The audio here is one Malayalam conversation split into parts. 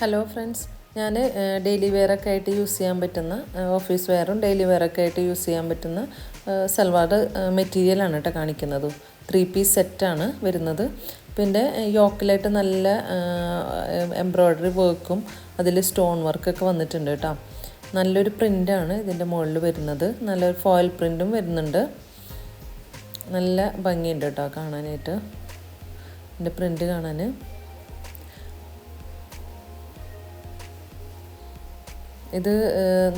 ഹലോ ഫ്രണ്ട്സ് ഞാൻ ഡെയിലി വെയറൊക്കെ ആയിട്ട് യൂസ് ചെയ്യാൻ പറ്റുന്ന ഓഫീസ് വെയറും ഡെയിലി വെയറൊക്കെ ആയിട്ട് യൂസ് ചെയ്യാൻ പറ്റുന്ന സൽവാർ മെറ്റീരിയലാണ് കേട്ടോ കാണിക്കുന്നത്. ത്രീ പീസ് സെറ്റാണ് വരുന്നത്. പിന്നെ യോക്കിലായിട്ട് നല്ല എംബ്രോയ്ഡറി വർക്കും അതിൽ സ്റ്റോൺ വർക്കൊക്കെ വന്നിട്ടുണ്ട് കേട്ടോ നല്ലൊരു പ്രിന്റാണ് ഇതിന്റെ മുകളിൽ വരുന്നത്. നല്ലൊരു ഫോയിൽ പ്രിന്റും വരുന്നുണ്ട്. നല്ല ഭംഗിയുണ്ട് കേട്ടോ കാണാനായിട്ട്. ഇതിന്റെ പ്രിന്റ് കാണാൻ ഇത്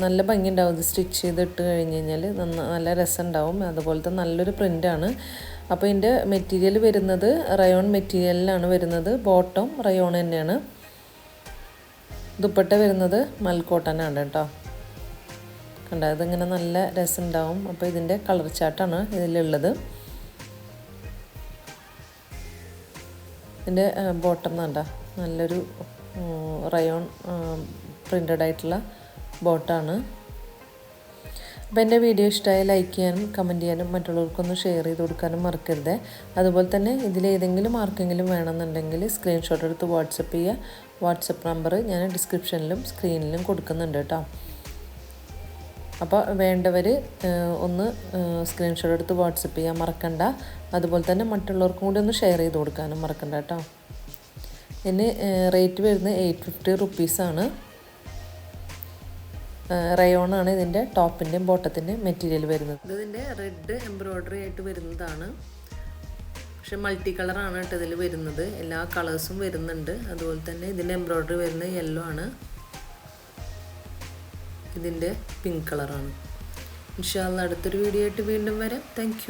നല്ല ഭംഗിയുണ്ടാവും. ഇത് സ്റ്റിച്ച് ചെയ്തിട്ട് കഴിഞ്ഞ് കഴിഞ്ഞാൽ നന്ന നല്ല രസമുണ്ടാവും. അതുപോലത്തെ നല്ലൊരു പ്രിന്റാണ് അപ്പോൾ ഇതിന്റെ മെറ്റീരിയൽ വരുന്നത് റയോൺ മെറ്റീരിയലിലാണ് വരുന്നത്. ബോട്ടം റയോൺ തന്നെയാണ്. ദുപ്പട്ട വരുന്നത് മൽക്കോട്ടനാണ് കേട്ടോ. കണ്ട? ഇതിങ്ങനെ നല്ല രസമുണ്ടാവും. അപ്പോൾ ഇതിന്റെ കളർ ചാട്ടാണ് ഇതിലുള്ളത്. ഇതിന്റെ ബോട്ടം കണ്ട നല്ലൊരു റയോൺ പ്രിന്റഡ് ആയിട്ടുള്ള ബോട്ടാണ്. അപ്പോൾ എന്റെ വീഡിയോ ഇഷ്ടമായ ലൈക്ക് ചെയ്യാനും കമന്റ് ചെയ്യാനും മറ്റുള്ളവർക്കൊന്ന് ഷെയർ ചെയ്ത് കൊടുക്കാനും മറക്കരുത്. അതുപോലെ തന്നെ ഇതിലേതെങ്കിലും ആർക്കെങ്കിലും വേണമെന്നുണ്ടെങ്കിൽ സ്ക്രീൻഷോട്ട് എടുത്ത് വാട്സപ്പ് ചെയ്യുക. വാട്സപ്പ് നമ്പർ ഞാൻ ഡിസ്ക്രിപ്ഷനിലും സ്ക്രീനിലും കൊടുക്കുന്നുണ്ട് കേട്ടോ. അപ്പോൾ വേണ്ടവർ ഒന്ന് സ്ക്രീൻഷോട്ട് എടുത്ത് വാട്സപ്പ് ചെയ്യാൻ മറക്കണ്ട. അതുപോലെ തന്നെ മറ്റുള്ളവർക്കും കൂടി ഒന്ന് ഷെയർ ചെയ്ത് കൊടുക്കാനും മറക്കണ്ട കേട്ടോ. ഇതിന് റേറ്റ് വരുന്നത് എയ്റ്റ് ഫിഫ്റ്റി റുപ്പീസാണ്. റയോണാണ് ഇതിന്റെ ടോപ്പിന്റെയും ബോട്ടത്തിന്റെയും മെറ്റീരിയൽ വരുന്നത്. ഇത് ഇതിന്റെ റെഡ് എംബ്രോയിഡറി ആയിട്ട് വരുന്നതാണ്. പക്ഷെ മൾട്ടി കളറാണ് കേട്ടോ ഇതിൽ വരുന്നത്. എല്ലാ കളേഴ്സും വരുന്നുണ്ട്. അതുപോലെ തന്നെ ഇതിന്റെ എംബ്രോയിഡറി വരുന്നത് യെല്ലോ ആണ്. ഇതിന്റെ പിങ്ക് കളറാണ്. ഇൻഷാല്ല അടുത്തൊരു വീഡിയോ ആയിട്ട് വീണ്ടും വരാം. താങ്ക്